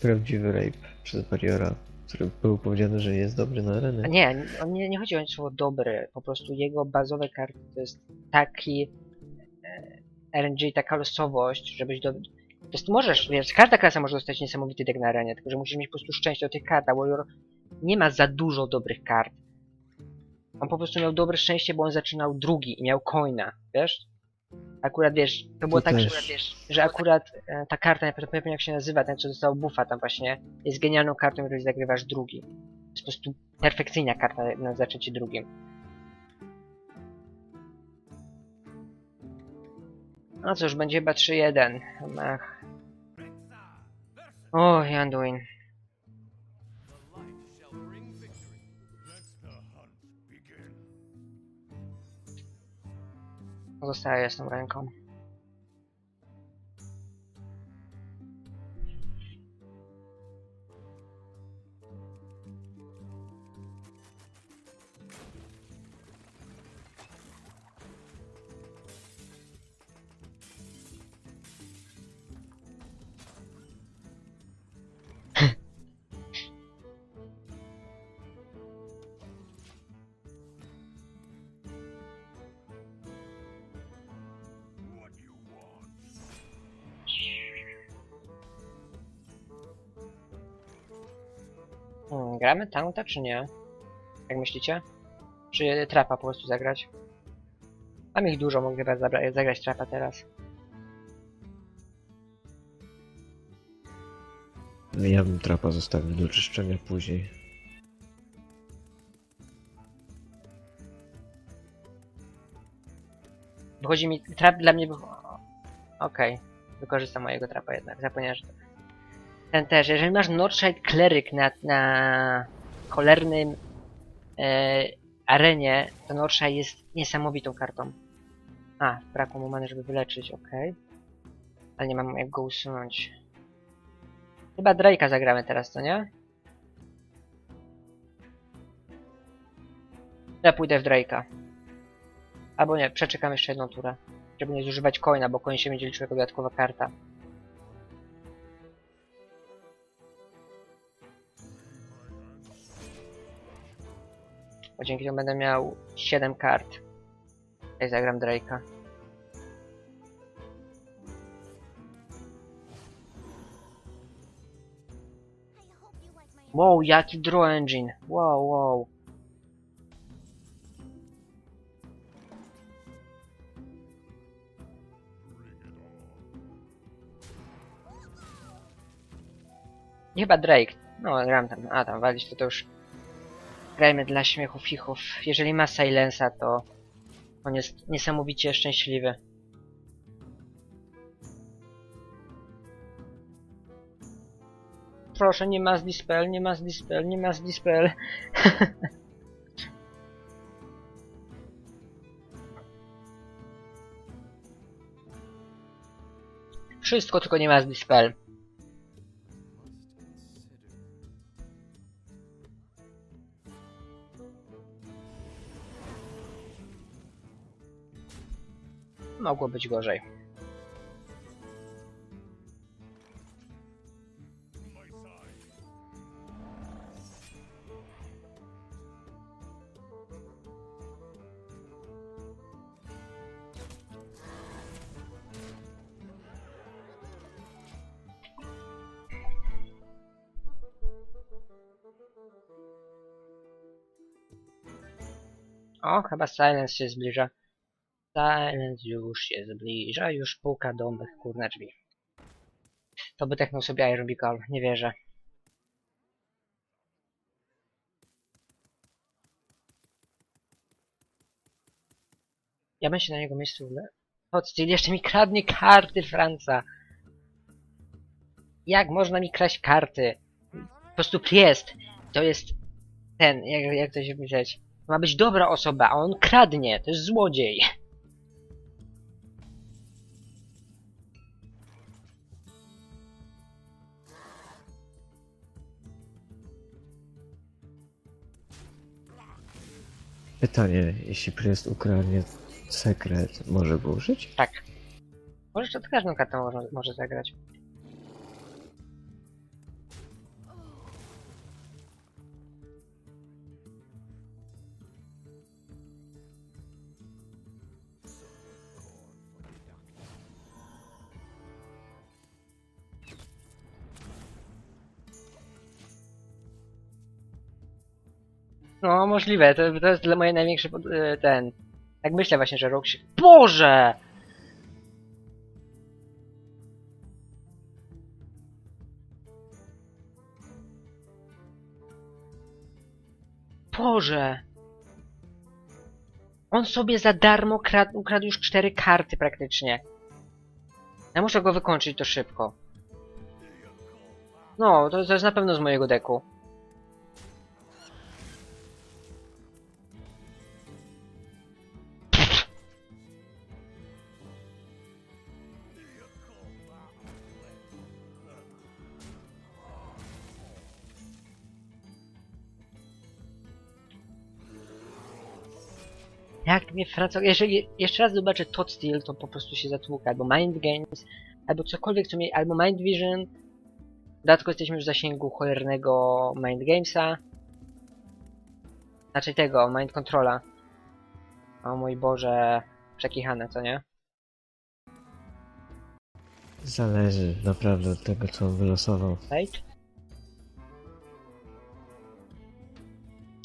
prawdziwy rape przez Barriera, który był powiedziane, że jest dobry na arenę. Nie, on nie, nie chodzi o słowo dobry, po prostu jego bazowe karty to jest taki e, RNG, taka losowość, żebyś do... To jest, możesz, wiesz, każda klasa może dostać niesamowity deck na arenie, tylko że musisz mieć po prostu szczęście do tych kart, a Warrior nie ma za dużo dobrych kart. On po prostu miał dobre szczęście, bo on zaczynał drugi i miał coina, wiesz? Akurat wiesz, to było To tak, że, wiesz, że akurat e, ta karta, nie pamiętam jak się nazywa, ten co dostał buffa tam właśnie, jest genialną kartą, jeżeli zagrywasz drugi. To jest po prostu perfekcyjna karta na zaczęcie drugim. No cóż, będzie chyba 3-1. Ach. O, Anduin. Zostaję z tą ręką. Hmm, gramy taunta czy nie? Jak myślicie? Czy trapa po prostu zagrać? Mam ich dużo, mogę chyba zagrać trapa teraz. Ja bym trapa zostawił do czyszczenia później. Wychodzi mi... Trap dla mnie... Okej. Wykorzystam mojego trapa jednak. Zapomniałem, że... Ten też. Jeżeli masz Northside Cleric na, na cholernym e, arenie, to Northside jest niesamowitą kartą. A, brakło mu many, żeby wyleczyć. Okej. Ale nie mam jak go usunąć. Chyba Drake'a zagramy teraz, co nie? Ja pójdę w Drake'a. Albo nie, przeczekam jeszcze jedną turę. Żeby nie zużywać coina, bo coin się będzie liczył jako dodatkowa karta. Bo dzięki temu będę miał 7 kart. Jak zagram Drake'a. Wow, jaki draw engine! Wow, wow. Chyba Drake. No, gram tam. A, tam walić to, to już... Grajmy dla śmiechu fichów. Jeżeli ma Silensa, to... On jest niesamowicie szczęśliwy. Proszę, nie ma z dispel, nie ma z dispel, nie ma z dispel. Wszystko, tylko nie ma z dispel. Mogło być gorzej. O, chyba Silence się zbliża. Silence już się zbliża, już puka do mych drzwi. To by technął sobie Beacon, nie wierzę. Ja bym się na jego miejscu le... Chodź, jeszcze mi kradnie karty Franca. Jak można mi kraść karty? Po prostu jest. To jest ten, jak, jak to się myśleć. Ma być dobra osoba, a on kradnie. To jest złodziej. Pytanie, jeśli Priest ukradnie sekret, może go użyć? Tak. Możesz to każdą kartą może, może zagrać. Możliwe, to, to jest dla moje największy e, ten. Tak myślę właśnie, że rok się... Boże! Boże! On sobie za darmo kradł, ukradł już cztery karty praktycznie. Ja muszę go wykończyć to szybko. No, to, to jest na pewno z mojego deku. Jak mnie Franco... Jeżeli jeszcze raz zobaczę Todd Steel, to po prostu się zatłukę. Albo Mind Games, albo cokolwiek, co mi... Albo Mind Vision. Dodatkowo jesteśmy w zasięgu cholernego Mind Gamesa. Znaczy tego, Mind Controla. O mój Boże, przekichane, co nie? Zależy naprawdę od tego, co on wylosował. Right?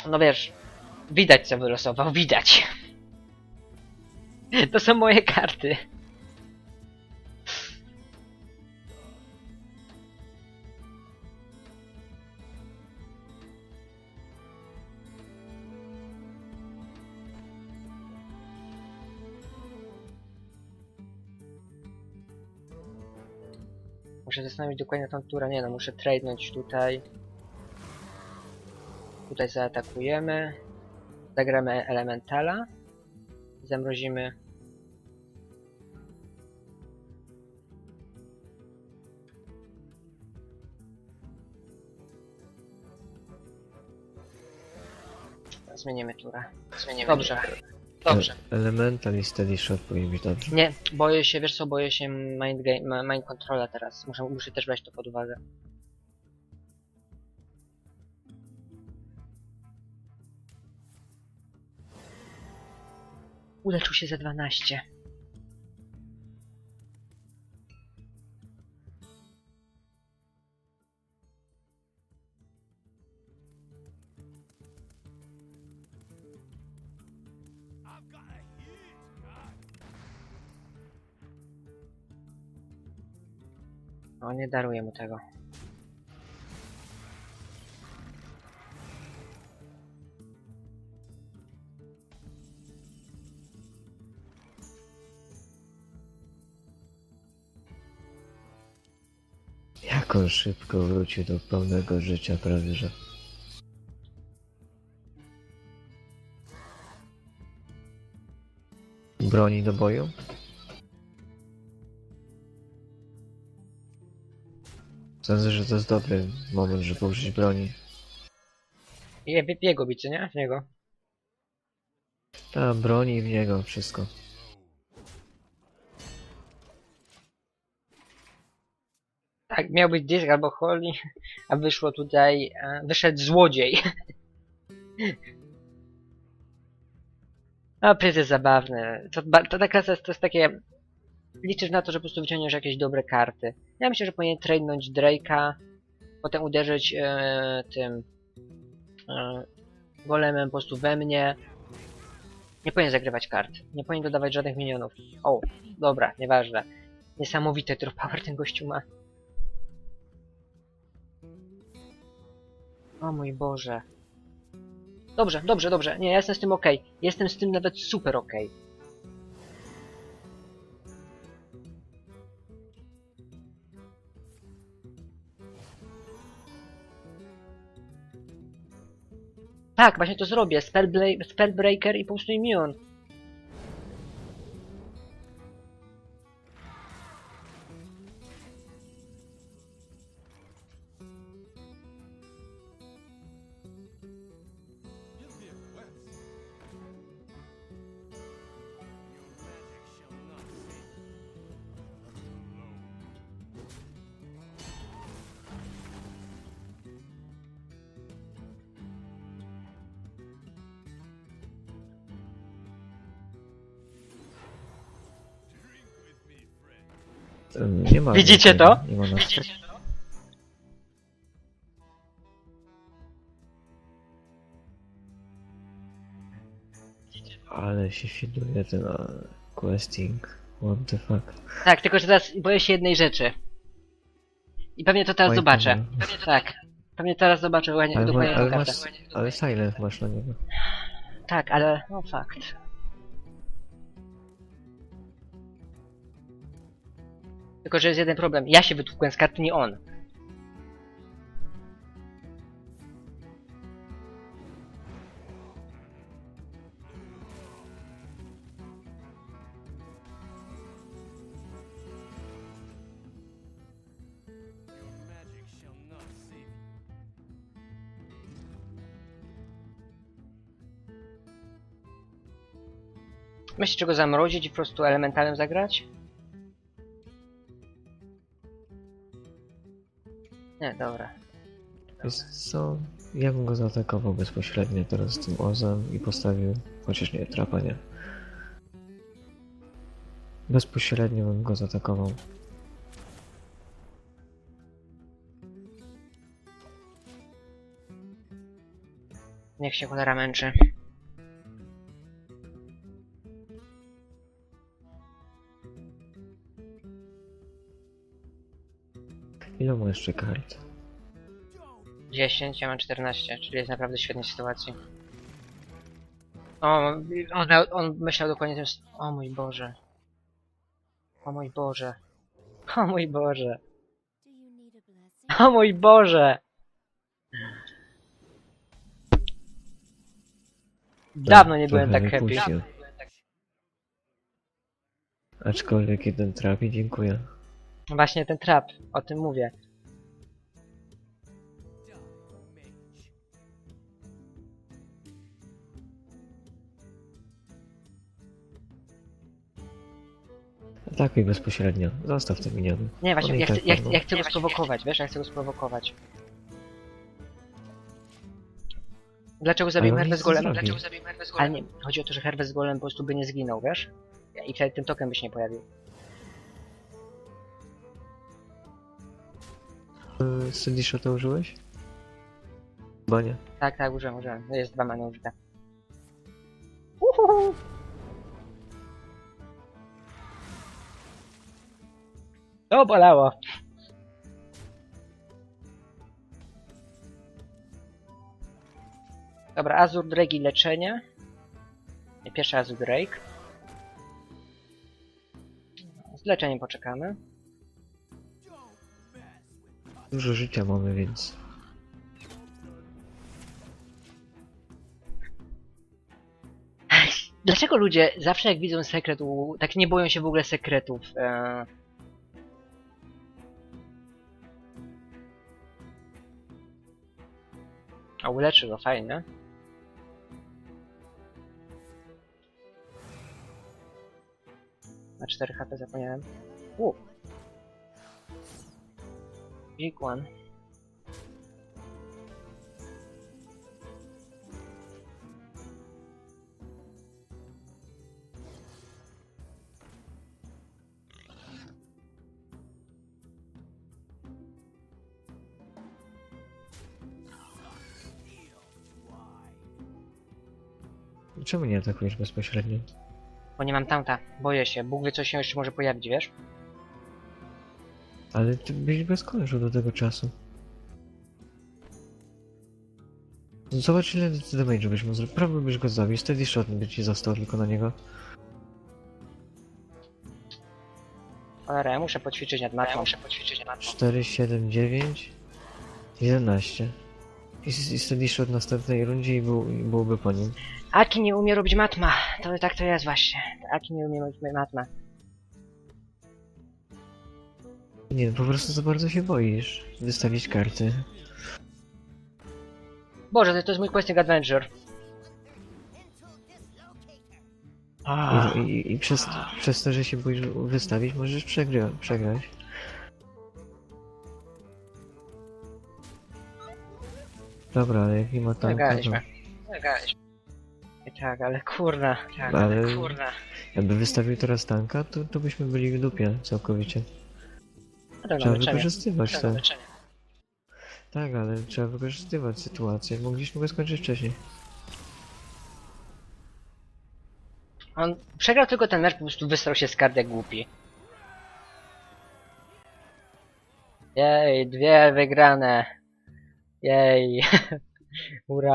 No wiesz, widać co wylosował, widać. To są moje karty. Muszę zastanowić dokładnie tą turę. Nie no, muszę tradenąć tutaj. Tutaj zaatakujemy. Zagramy elementala. Zamrozimy. Zmienimy turę. Zmienimy Dobrze. Dobrze. E- Elemental i Steady Shot powinien być dobrze. Nie, boję się, wiesz co, boję się mind, game, mind controla teraz. Muszę, muszę też brać to pod uwagę. Uleczył się za 12. O, nie daruję mu tego. Jak on szybko wrócił do pełnego życia prawie, że. Broni do boju? Sądzę, że to jest dobry moment, żeby użyć broni. Je, w jego bicie, nie? W niego. Ta broni w niego, wszystko. Tak, miał być dysk albo Holly, a wyszło tutaj, e, wyszedł złodziej. A pryz jest zabawny. To, to ta klasa jest, to jest takie... Liczysz na to, że po prostu wyciągniesz jakieś dobre karty. Ja myślę, że powinien tradenąć Drake'a, potem uderzyć e, tym e, golemem po prostu we mnie. Nie powinien zagrywać kart. Nie powinien dodawać żadnych minionów. O, dobra, nieważne. Niesamowite drop power ten gościu ma. O mój Boże. Dobrze, dobrze, dobrze. Nie, ja jestem z tym ok. Jestem z tym nawet super ok. Tak, właśnie to zrobię. Spellbreaker i po prostu immune. Nie ma Widzicie to? Nie ma nas. Ale się fiduje ten questing. What the fuck. Tak, tylko że teraz boję się jednej rzeczy. I pewnie to teraz Oj, zobaczę. Boże. Tak. Pewnie teraz zobaczę dokładnie, Ale, dokładnie ale, tą masz, kartę. ale silent masz na niego. Tak, ale no fakt. Tylko, że jest jeden problem. Ja się wytłukłem z karty, nie on. Myślicie, go zamrozić i po prostu elementalem zagrać? Nie, dobra. Jest co? Ja bym go zaatakował bezpośrednio teraz tym ozem i postawił, chociaż nie, trapa nie. Bezpośrednio bym go zaatakował. Niech się cholera męczy. Ile ma jeszcze kart? 10, ja mam 14, czyli jest naprawdę w świetnej sytuacji. O, on, miał, on myślał dokładnie tym... O mój Boże. O mój Boże. O mój Boże. O mój Boże. Dawno nie byłem tak happy. Aczkolwiek jeden trapi, dziękuję. Właśnie ten trap, o tym mówię. Atakuj bezpośrednio. Zostaw te miniony. Nie, właśnie, i ja chcę, tak ja, padną. ja chcę go sprowokować, wiesz, ja chcę go sprowokować. Dlaczego zabiłem on Herwę nic z nie golem? zrobi. Dlaczego zabiłem Herwę z golem? Ale nie, chodzi o to, że Herwę z golem po prostu by nie zginął, wiesz? I wtedy ten token by się nie pojawił. Sydisza to użyłeś? Chyba nie. Tak, tak, użyłem, użyłem. No Jest dwa many użyte. Uhuhu. To bolało. Dobra, Azur Drake i leczenie. Nie, Pierwszy Azur Drake. Z leczeniem poczekamy. Dużo życia mamy, więc... Dlaczego ludzie zawsze jak widzą sekret, u- tak nie boją się w ogóle sekretów? E... A uleczy go, fajnie. Na 4 HP zapomniałem. U. Big one. Czemu nie atakujesz bezpośrednio? Bo nie mam tamta. Boję się. Bóg wie co się jeszcze może pojawić, wiesz? Ale ty byś go skończył do tego czasu. Zobacz ile damage byś mu zrobił. Prawie byś go zabił, steady shot by ci został tylko na niego. Ale ja muszę poćwiczyć nad matką. muszę poćwiczyć nad matką. 4, 7, 9, 11. I, i steady shot w następnej rundzie i, był, i byłby po nim. Aki nie umie robić matma. To tak to jest właśnie. Aki nie umie robić matma. Nie, po prostu za bardzo się boisz wystawić karty. Boże, to, to jest mój questing adventure. I, i, i przez, przez to, że się boisz wystawić, możesz przegry, przegrać. Dobra, ale jak nie ma. Zagraliśmy. Zagraliśmy. I tak, ale kurna. Tak, Ale- kurna. Jakby wystawił teraz tanka, to, to byśmy byli w dupie całkowicie. Trzeba wykorzystywać To to. Tak, ale trzeba wykorzystywać sytuację. Mogliśmy go skończyć wcześniej. On przegrał tylko ten mecz, po prostu wysrał się z kart jak głupi. Jej, dwie wygrane. Jej. Ura.